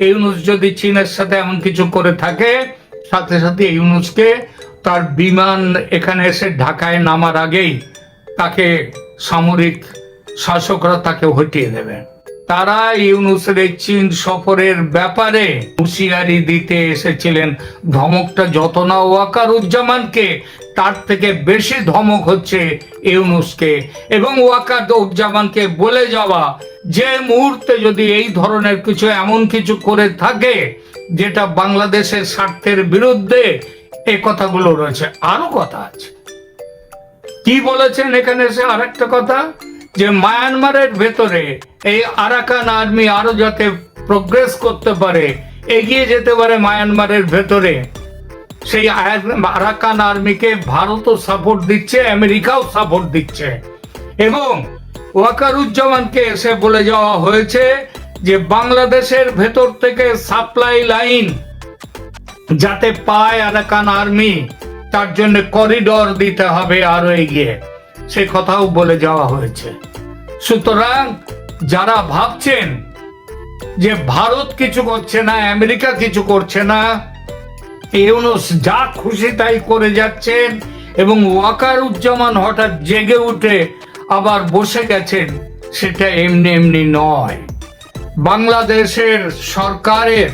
ইউনুস যদি চীনের সাথে এমন কিছু করে থাকে, সাথে সাথে ইউনুসকে তার বিমান এখানে এসে ঢাকায় নামার আগেই তাকে সামরিক শাসকরা তাকে হটিয়ে দেবে। তারা ইউনুসের এই চীন সফরের ব্যাপারে হুঁশিয়ারি দিতে এসেছিলেন। ধমকটা যত না ওয়াকারুজ্জামানকে তার থেকে বেশি ধমক হচ্ছে ইউনুসকে। এবং ওয়াকারুজ্জামানকে বলে যাওয়া, যে মুহূর্তে যদি এই ধরনের কিছু এমন কিছু করে থাকে, যেটা বাংলাদেশের স্বার্থের বিরুদ্ধে এই কথাগুলো রয়েছে। আরও কথা আছে। কি বলেছেন এখানে এসে আরেকটা কথা? যে মায়ানমারের ভেতরে এই আরাকান আর্মি আরও যাতে প্রোগ্রেস করতে পারে, এগিয়ে যেতে পারে মায়ানমারের ভেতরে। সেই আরাকান আর্মিকে ভারতও সাপোর্ট দিচ্ছে, আমেরিকাও সাপোর্ট দিচ্ছে। এবং ওয়াকারুজ্জামানকে এসে বলে যাওয়া হয়েছে যে, বাংলাদেশের ভেতর থেকে সাপ্লাই লাইন যাতে পায় আরাকান আর্মি, তার জন্য করিডর দিতে হবে আরও এগিয়ে। সে কথাও বলে যাওয়া হয়েছে। সুতরাং যারা ভাবছেন যে, ভারত কিছু করছে না, আমেরিকা কিছু করছে না ইউনুস যা খুশি তাই করে যাচ্ছেন এবং ওয়াকার উজ্জামান হঠাৎ জেগে উঠে আবার বসে গেছেন, সেটা এমনি এমনি নয়। বাংলাদেশের সরকারের,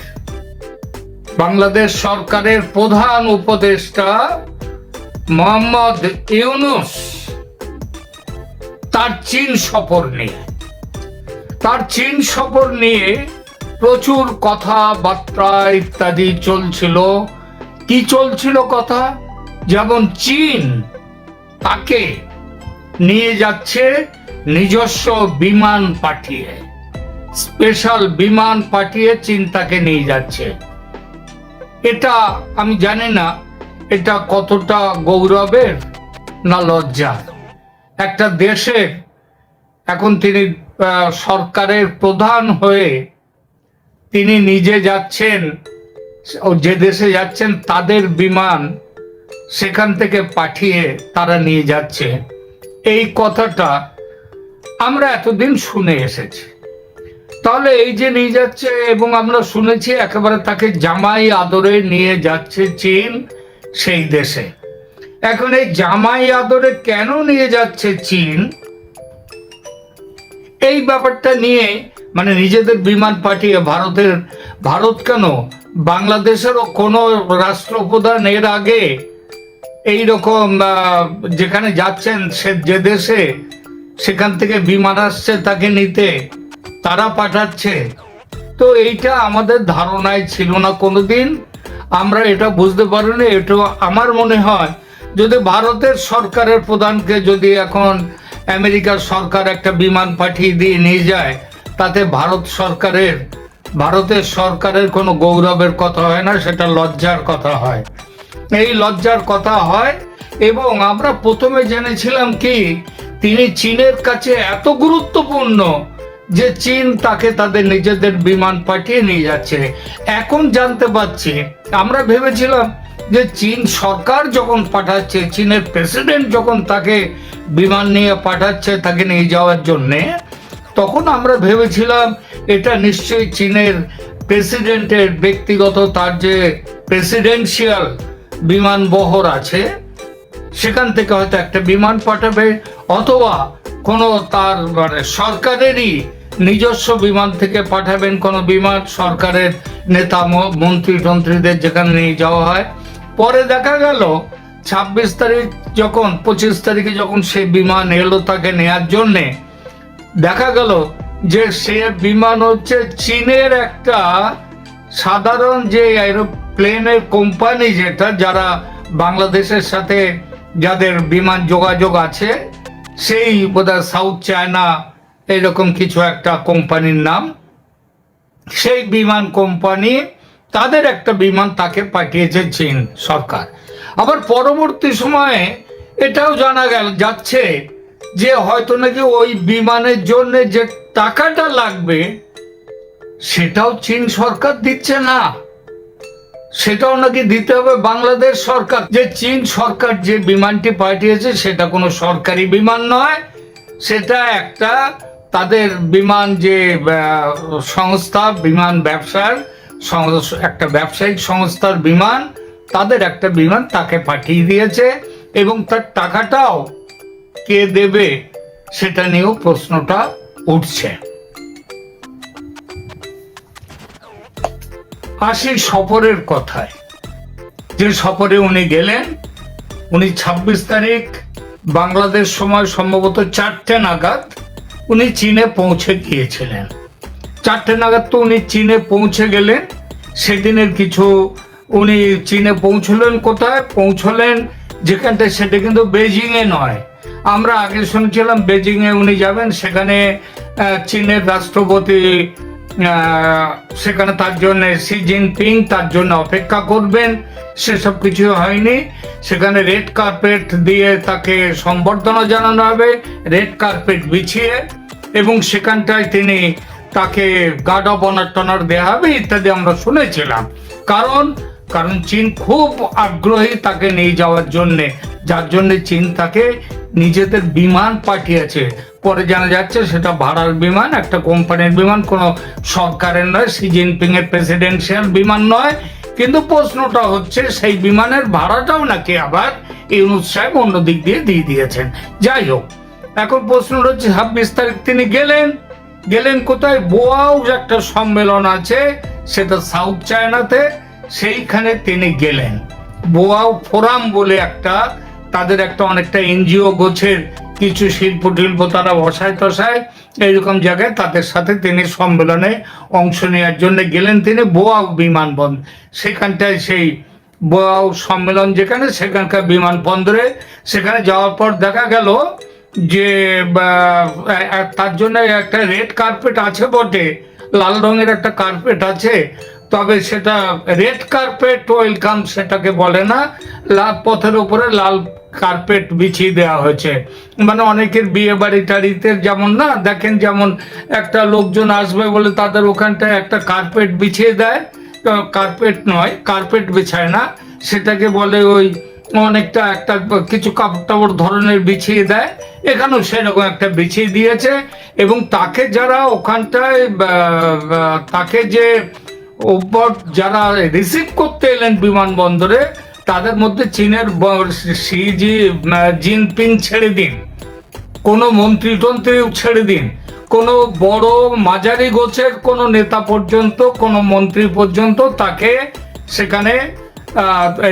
বাংলাদেশ সরকারের প্রধান উপদেষ্টা মোহাম্মদ ইউনুস তার চীন সফর নিয়ে, তার চীন সফর নিয়ে প্রচুর কথাবার্তা ইত্যাদি চলছিল। কি চলছিল কথা? যেমন চীন তাকে নিয়ে যাচ্ছে নিজস্ব বিমান পাঠিয়ে। স্পেশাল বিমান পাঠিয়ে চীন তাকে নিয়ে যাচ্ছে। এটা আমি জানি না, এটা কতটা গৌরবের না লজ্জার একটা দেশের এখন তিনি সরকারের প্রধান হয়ে তিনি নিজে যাচ্ছেন যে দেশে যাচ্ছেন, তাদের বিমান সেখান থেকে পাঠিয়ে তারা নিয়ে যাচ্ছে। এই কথাটা আমরা এতদিন শুনে এসেছি। তাহলে এই যে নিয়ে যাচ্ছে এবং আমরা শুনেছি, একেবারে তাকে জামাই আদরে নিয়ে যাচ্ছে চীন সেই দেশে। এখন এই জামাই আদরে কেন নিয়ে যাচ্ছে চীন? এই ব্যাপারটা নিয়ে মানে নিজেদের বিমান পাঠিয়ে ভারতের, ভারত কেন বাংলাদেশেরও কোনো রাষ্ট্রপ্রধান এর আগে এই রকম যেখানে যাচ্ছেন সে যে দেশে সেখান থেকে বিমান আসছে তাকে নিতে, তারা পাঠাচ্ছে। তো এইটা আমাদের ধারণায় ছিল না কোনোদিন। আমরা এটা বুঝতে পারিনি এটা আমার মনে হয়। যদি ভারতের সরকারের প্রধানকে যদি এখন আমেরিকার সরকার একটা বিমান পাঠিয়ে দিয়ে নিয়ে যায়, তাতে ভারত সরকারের ভারতের সরকারের কোনো গৌরবের কথা হয় না, সেটা লজ্জার কথা হয়। এই লজ্জার কথা হয় এবং আমরা প্রথমে জেনেছিলাম কি, তিনি চীনের কাছে এত গুরুত্বপূর্ণ যে চীন তাকে তাদের নিজেদের বিমান পাঠিয়ে নিয়ে যাচ্ছে। এখন জানতে পারছি, আমরা ভেবেছিলাম যে চীন সরকার যখন পাঠাচ্ছে, চীনের প্রেসিডেন্ট যখন তাকে বিমান নিয়ে পাঠাচ্ছে, তাকে নিয়ে যাওয়ার জন্যে তখন আমরা ভেবেছিলাম এটা নিশ্চয়ই চীনের প্রেসিডেন্টের ব্যক্তিগত তার যে প্রেসিডেন্সিয়াল বিমান বহর আছে, সেখান থেকে হয়তো একটা বিমান পাঠাবে, অথবা কোনো তার মানে সরকারেরই নিজস্ব বিমান থেকে পাঠাবেন কোনো বিমান সরকারের নেতা মন্ত্রী, টন্ত্রীদের যেখানে নিয়ে যাওয়া হয়। পরে দেখা গেল, ছাব্বিশ তারিখ যখন, পঁচিশ তারিখে যখন সে বিমান এলো তাকে নেয়ার জন্যে দেখা গেল যে সে বিমান হচ্ছে চীনের একটা সাধারণ যে এরোপ্লেনের কোম্পানি যেটা, যারা বাংলাদেশের সাথে যাদের বিমান যোগাযোগ আছে, সেই বোধহয় সাউথ চায়না এরকম কিছু একটা কোম্পানির নাম। সেই বিমান কোম্পানি তাদের একটা বিমান তাকে পাঠিয়েছে চীন সরকার। আবার পরবর্তী সময়ে এটাও জানা গেল, যাচ্ছে যে হয়তো নাকি ওই বিমানের জন্য যে টাকাটা লাগবে, সেটাও চীন সরকার দিচ্ছে না। সেটাও নাকি দিতে হবে বাংলাদেশ সরকার। যে চীন সরকার যে বিমানটি পাঠিয়েছে, সেটা কোনো সরকারি বিমান নয়। সেটা একটা তাদের বিমান যে সংস্থা, বিমান ব্যবসার একটা ব্যবসায়িক সংস্থার বিমান, তাদের একটা বিমান তাকে পাঠিয়ে দিয়েছে এবং তার টাকাটাও কে দেবে সেটা নিয়েও প্রশ্নটা উঠছে। আসি সফরের কথায়। যে সফরে উনি গেলেন, উনি ছাব্বিশ তারিখ বাংলাদেশ সময় সম্ভবত চারটে নাগাদ উনি চীনে পৌঁছে গিয়েছিলেন। চারটে নাগাদ তো উনি চীনে পৌঁছে গেলেন। সেদিনের কিছু উনি চীনে পৌঁছলেন কোথায়? পৌঁছলেন যেখানটা সেটা কিন্তু বেজিংয়ে নয়। আমরা আগে শুনছিলাম বেজিংয়ে উনি যাবেন, সেখানে চীনের রাষ্ট্রপতি সেখানে তার জন্য সি জিনপিং তার জন্য অপেক্ষা করবেন। সেসব কিছু হয়নি। সেখানে রেড কার্পেট দিয়ে তাকে সম্বর্ধনা জানানো হবে, রেড কার্পেট বিছিয়ে। এবং সেখানটায় তিনি তাকে গার্ড অফ অনার টনার দেওয়া হবে ইত্যাদি আমরা শুনেছিলাম। কারণ কারণ চীন খুব আগ্রহী তাকে নিয়ে যাওয়ার জন্যে। যার জন্য চীন তাকে নিজেদের বিমান পাঠিয়েছে। পরে জানা যাচ্ছে সেটা ভাড়ার বিমান, একটা কোম্পানির বিমান, কোনো সরকারের নয় সি জিনপিং এর প্রেসিডেন্সিয়াল বিমান নয়। কিন্তু প্রশ্নটা হচ্ছে সেই বিমানের ভাড়াটাও নাকি আবার ইউনুস সাহেব অন্য দিক দিয়ে দিয়ে দিয়েছেন। যাই হোক, এখন প্রশ্নটা হচ্ছে, ছাব্বিশ তারিখ তিনি গেলেন? গেলেন কোথায়? বোয়াও একটা সম্মেলন আছে, সেটা সাউথ চায়নাতে। সেইখানে তিনি গেলেন। বোয়াও ফোরাম বলে একটা, তাদের একটা অনেকটা এনজিও গোছের কিছু শিল্প টিল্প তারা বসায় টসায়, এইরকম জায়গায় তাদের সাথে তিনি সম্মেলনে অংশ নেওয়ার জন্য গেলেন তিনি বোয়াও বিমানবন্দর। সেখানটায় সেই বোয়াও সম্মেলন যেখানে, সেখানকার বিমানবন্দরে, সেখানে যাওয়ার পর দেখা গেল যে তার জন্য একটা রেড কার্পেট আছে বটে, লাল রঙের একটা কার্পেট আছে তবে সেটা রেড কার্পেট ওয়েলকাম সেটাকে বলে না। লাল পথের উপরে লাল কার্পেট বিছিয়ে দেওয়া হয়েছে। মানে অনেকের বিয়ে বাড়ি টাড়িতে যেমন না, দেখেন যেমন একটা লোকজন আসবে বলে তাদের ওখানটায় একটা কার্পেট বিছিয়ে দেয়। কার্পেট নয় কার্পেট বিছায় না। সেটাকে বলে ওই অনেকটা একটা কিছু কাপড় টাপড় ধরনের বিছিয়ে দেয়। এখানেও সেরকম একটা বিছিয়ে দিয়েছে। এবং তাকে যারা ওখানটায় তাকে যে যারা রিসিভ করতে এলেন বিমানবন্দরে, তাদের মধ্যে চীনের শি, জি জিনপিং ছেড়ে দিন। কোনো মন্ত্রী টন্ত্রীও ছেড়ে দিন। কোনো বড় মাঝারি গোছের কোনো নেতা পর্যন্ত, কোনো মন্ত্রী পর্যন্ত তাকে সেখানে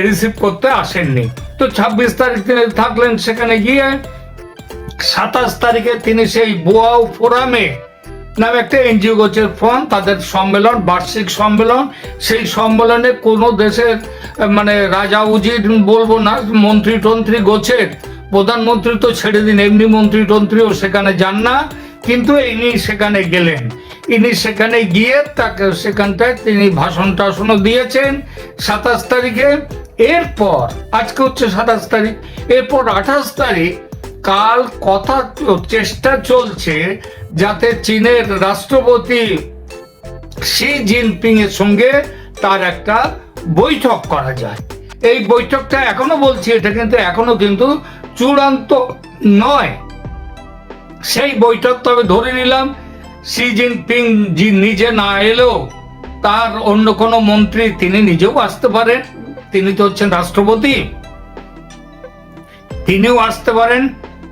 রিসিভ করতে আসেননি। তো ছাব্বিশ তারিখ তিনি থাকলেন সেখানে গিয়ে, সাতাশ তারিখে তিনি সেই বোয়াও ফোরামে নামে একটা এনজিও গোছের ফোরাম তাদের সম্মেলন, বার্ষিক সম্মেলন। সেই সম্মেলনে কোনো দেশের মানে রাজা উজির বলব না, মন্ত্রী টন্ত্রী গোছের। প্রধানমন্ত্রী তো ছেড়ে দিন, এমনি মন্ত্রী টন্ত্রীও সেখানে যান না। কিন্তু ইনি সেখানে গেলেন। ইনি সেখানে গিয়ে তাকে, সেখানটায় তিনি ভাষণ টাষণও দিয়েছেন সাতাশ তারিখে। এরপর, আজকে হচ্ছে সাতাশ তারিখ, এরপর আঠাশ তারিখ কাল কথা, চেষ্টা চলছে যাতে চীনের রাষ্ট্রপতি শি জিনপিং এর সঙ্গে তার একটা বৈঠক করা যায়। এই বৈঠকটা এখনও বলছি, এটা কিন্তু এখনও কিন্তু চূড়ান্ত নয়। সেই বৈঠক তবে ধরে নিলাম, শি জিনপিং নিজে না এলেও তার অন্য কোনো মন্ত্রী তিনি নিজেও আসতে পারেন। তিনি তো হচ্ছেন রাষ্ট্রপতি। তিনিও আসতে পারেন।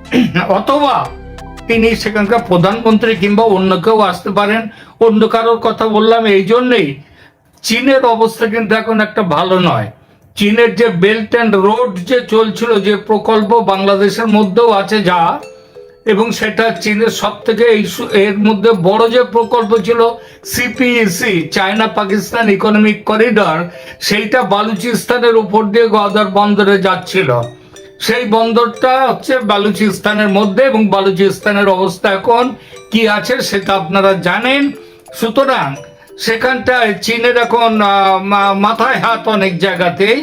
অথবা তিনি সেখানকার প্রধানমন্ত্রী কিংবা অন্য কেউ আসতে পারেন, অন্য কারোর কথা বললাম, এই জন্যেই চীনের অবস্থা কিন্তু এখন একটা ভালো নয়। চীনের যে বেল্ট অ্যান্ড রোড যে চলছিল, যে প্রকল্প বাংলাদেশের মধ্যেও আছে যা, এবং সেটা চীনের সব থেকে এই এর মধ্যে বড় যে প্রকল্প ছিল CPEC, China Pakistan economic corridor, সেইটা বালুচিস্তানের উপর দিয়ে গদার বন্দরে যাচ্ছিল। সেই বন্দরটা হচ্ছে বালুচিস্তানের মধ্যে এবং বালুচিস্তানের অবস্থা এখন কি আছে সেটা আপনারা জানেন। সুতরাং সেখানটায় চীনের এখন মাথায় হাত অনেক জায়গাতেই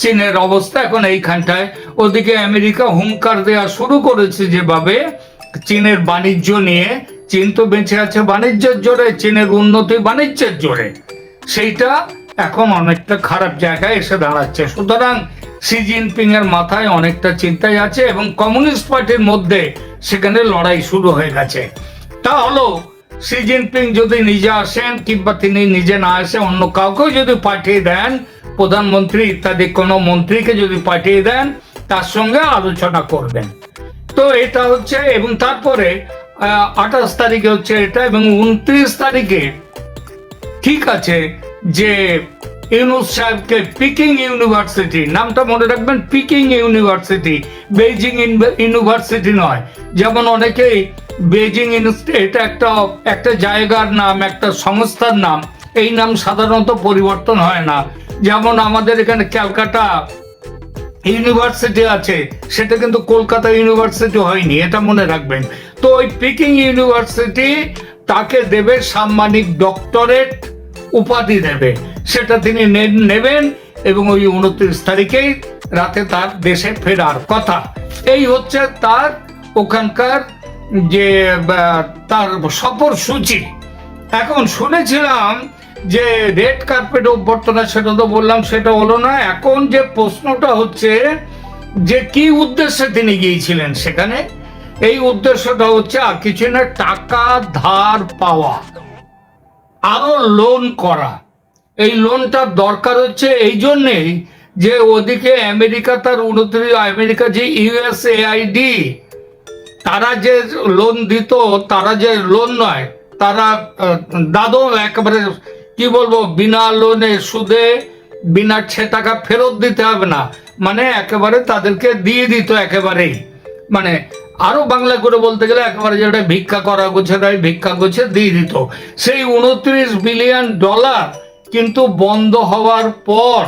চীনের অবস্থা এখন এইখানটায়। ওদিকে আমেরিকা হুঙ্কার দেওয়া শুরু করেছে যেভাবে চীনের বাণিজ্য নিয়ে। চীন তো বেঁচে আছে বাণিজ্যের জোরে, চীনের উন্নতি বাণিজ্যের জোরে। সেইটা এখন অনেকটা খারাপ জায়গায় এসে দাঁড়াচ্ছে। সুতরাং শি জিনপিং এর মাথায় অনেকটা চিন্তায় আছে এবং কমিউনিস্ট পার্টির মধ্যে সেখানে লড়াই শুরু হয়ে গেছে। তা হলো শি জিনপিং যদি নিজে আসেন কিংবা তিনি নিজে না আসে অন্য কাউকেও যদি পাঠিয়ে দেন, প্রধানমন্ত্রী ইত্যাদি কোনো মন্ত্রীকে যদি পাঠিয়ে দেন, তার সঙ্গে আলোচনা করবেন। তো এটা হচ্ছে এবং তারপরে আঠাশ তারিখে হচ্ছে এটা এবং উনত্রিশ তারিখে ঠিক আছে যে ইউনুস সাহেবকে পিকিং ইউনিভার্সিটি, নামটা মনে রাখবেন, পিকিং ইউনিভার্সিটি, বেইজিং ইউনিভার্সিটি নয়। যেমন অনেকেই ইউনিভার্সিটি এটা একটা একটা জায়গার নাম, একটা সংস্থার নাম, এই নাম সাধারণত পরিবর্তন হয় না। যেমন আমাদের এখানে ক্যালকাটা ইউনিভার্সিটি আছে, সেটা কিন্তু কলকাতা ইউনিভার্সিটি হয়নি, এটা মনে রাখবেন। তো ওই পিকিং ইউনিভার্সিটি তাকে দেবে সাম্মানিক ডক্টরেট উপাধি দেবে। সেটা তিনি নেবেন এবং ওই উনত্রিশ তারিখেই রাতে তার দেশে ফেরার কথা। এই হচ্ছে তার ওখানকার যে তার সফর সূচি। এখন শুনেছিলাম যে রেড কার্পেট অভ্যর্থনা, সেটা তো বললাম, সেটা হলো না। এখন যে প্রশ্নটা হচ্ছে যে কি উদ্দেশ্যে তিনি গিয়েছিলেন সেখানে? এই উদ্দেশ্যটা হচ্ছে আর কিছু না, টাকা ধার পাওয়া, আরও লোন করা। এই লোনটার দরকার হচ্ছে এই জন্যেই যে ওদিকে আমেরিকা তার উনত্রিশ, আমেরিকা যে ইউএসএআইডি তারা যে লোন দিত, তারা যে লোন নয়, তারা দাদো একেবারে কি বলব, বিনা লোনে সুদে, বিনা ছে টাকা ফেরত দিতে হবে না। মানে একেবারে তাদেরকে দিয়ে দিত একেবারেই। মানে আরও বাংলা করে বলতে গেলে একেবারে যেটা ভিক্ষা করা গোছে দেয় ভিক্ষা গোছে দিয়ে দিত। সেই উনত্রিশ বিলিয়ন ডলার কিন্তু বন্ধ হওয়ার পর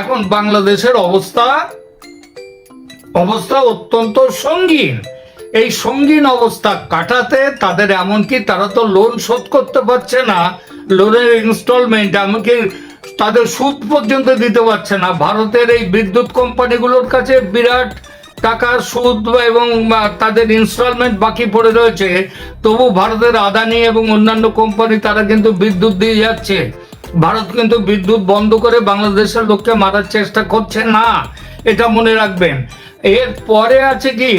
এখন বাংলাদেশের অবস্থা অবস্থা অত্যন্ত সঙ্গীন। এই সঙ্গীন অবস্থা কাটাতে তাদের এমনকি তারা তো লোন শোধ করতে পারছে না লোনের ইনস্টলমেন্ট এমনকি তাদের সুদ পর্যন্ত দিতে পারছে না। ভারতের এই বিদ্যুৎ কোম্পানিগুলোর কাছে বিরাট টাকার সুদ এবং তাদের ইনস্টলমেন্ট বাকি পড়ে রয়েছে। তবু ভারতের আদানি এবং অন্যান্য কোম্পানি তারা কিন্তু বিদ্যুৎ দিয়ে যাচ্ছে। ভারত কিন্তু বিদ্যুৎ বন্ধ করে বাংলাদেশের লোককে মারার চেষ্টা করছে না, এটা মনে রাখবেন। এর পরে আছে কি,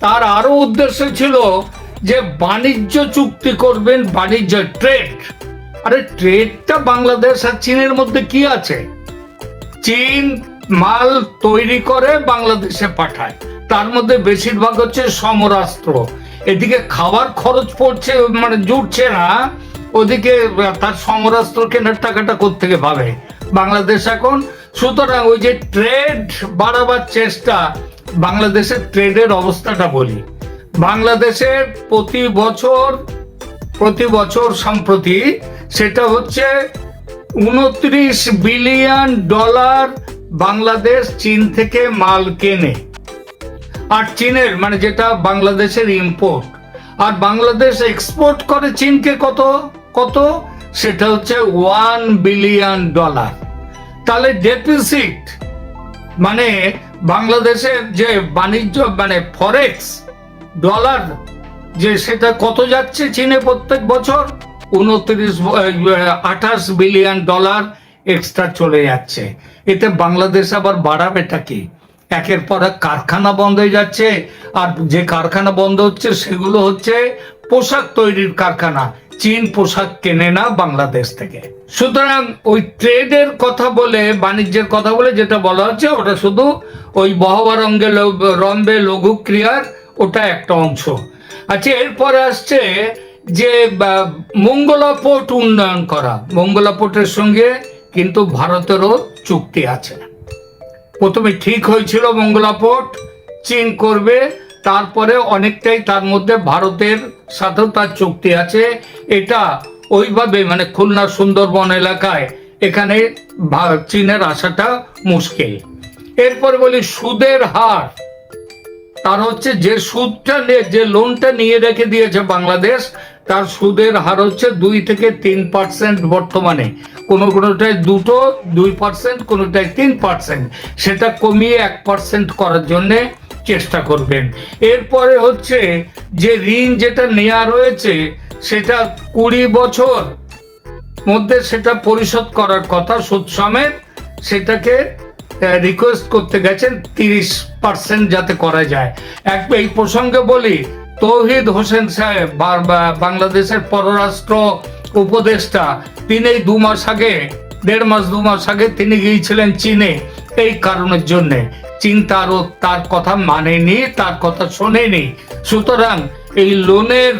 তার আরও উদ্দেশ্য ছিল যে বাণিজ্য চুক্তি করবেন বাণিজ্য ট্রেড। আরে ট্রেডটা বাংলাদেশ আর চীনের মধ্যে কি আছে? চীন মাল তৈরি করে বাংলাদেশে পাঠায়। তার মধ্যে বেশিরভাগ হচ্ছে সমরাস্ত্র। এদিকে খাবার খরচ পড়ছে মানে জুটছে না। ওদিকে তার সমরাস্ত্র কেনার টাকাটা কোত্থেকে পাবে? বাংলাদেশ এখন। সুতরাং ওই যে ট্রেড বাড়াবার চেষ্টা, বাংলাদেশের ট্রেডের অবস্থাটা বলি। বাংলাদেশের প্রতি বছর প্রতি বছর সম্প্রতি সেটা হচ্ছে উনত্রিশ বিলিয়ন ডলার বাংলাদেশ চীন থেকে মাল কেনে। আর চীনের মানে যেটা বাংলাদেশের ইম্পোর্ট আর বাংলাদেশ এক্সপোর্ট করে চীনকে কত? কত? সেটা হচ্ছে ওয়ান বিলিয়ন ডলার তাহলে ডেপিসিট মানে বাংলাদেশের যে বাণিজ্য মানে ফরেক্স ডলার যে সেটা কত যাচ্ছে চীনে প্রত্যেক বছর? উনত্রিশ আঠাশ বিলিয়ন ডলার এক্সট্রা চলে যাচ্ছে। এতে বাংলাদেশ আবার বাড়াবেটা কি? একের পর এক কারখানা বন্ধ হয়ে যাচ্ছে, আর যে কারখানা বন্ধ হচ্ছে সেগুলো হচ্ছে পোশাক তৈরির কারখানা। চীন পোশাক কেনে না বাংলাদেশ থেকে। সুতরাং ওই ট্রেডের কথা বলে বাণিজ্যের কথা বলে যেটা বলা হচ্ছে ওটা শুধু ওই বহবা রঙ্গে লো- রম্বে লঘু ক্রিয়ার ওটা একটা অংশ। আচ্ছা এরপরে আসছে যে বা, মঙ্গলা পোর্ট উন্নয়ন করা। মঙ্গলা পোর্টের সঙ্গে কিন্তু ভারতেরও চুক্তি আছে। প্রথমে ঠিক হয়েছিল মঙ্গলা পোর্ট চীন করবে তারপরে অনেকটাই তার মধ্যে ভারতের সাথেও তার চুক্তি আছে। এটা ওইভাবে মানে খুলনা সুন্দরবন এলাকায় এখানে চীনের আসাটা মুশকিল। এরপর বলি সুদের হার। তার হচ্ছে যে সুদটা যে লোনটা নিয়ে রেখে দিয়েছে বাংলাদেশ, তার সুদের হার হচ্ছে দুই থেকে তিন পার্সেন্ট বর্তমানে। কোনো কোনোটায় দুটো দুই পার্সেন্ট, কোনোটায় তিন পার্সেন্ট। সেটা কমিয়ে এক পার্সেন্ট করার জন্যে চেষ্টা করবেন। এরপরে হচ্ছে যে ঋণ যেটা নেওয়া রয়েছে, সেটা কুড়ি বছর মধ্যে সেটা পরিশোধ করার কথা সুদ সমেত সেটাকে রিকোয়েস্ট করতে গেছেন তিরিশ পার্সেন্ট যাতে করা যায়। এক, এই প্রসঙ্গে বলি, তৌহিদ হোসেন সাহেব বাংলাদেশের পররাষ্ট্র উপদেষ্টা, তিনি দু মাস আগে, দেড় মাস দু মাস আগে তিনি গিয়েছিলেন চীনে, এই কারণের জন্যে। চীন তারও তার কথা মানেনি, তার কথা শোনেনি। সুতরাং এই লোনের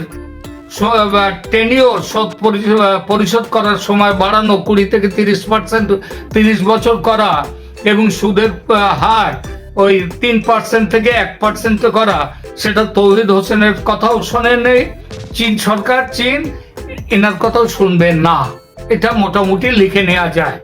টেনিওর শোধ পরিশোধ করার সময় বাড়ানো কুড়ি থেকে তিরিশ পার্সেন্ট তিরিশ বছর করা এবং সুদের হার ওই তিন পার্সেন্ট থেকে এক পার্সেন্ট করা, সেটা তৌহিদ হোসেনের কথাও শোনেন নেই চীন সরকার, চীন, এনার কথাও শুনবে না। এটা মোটামুটি লিখে নেওয়া যায়।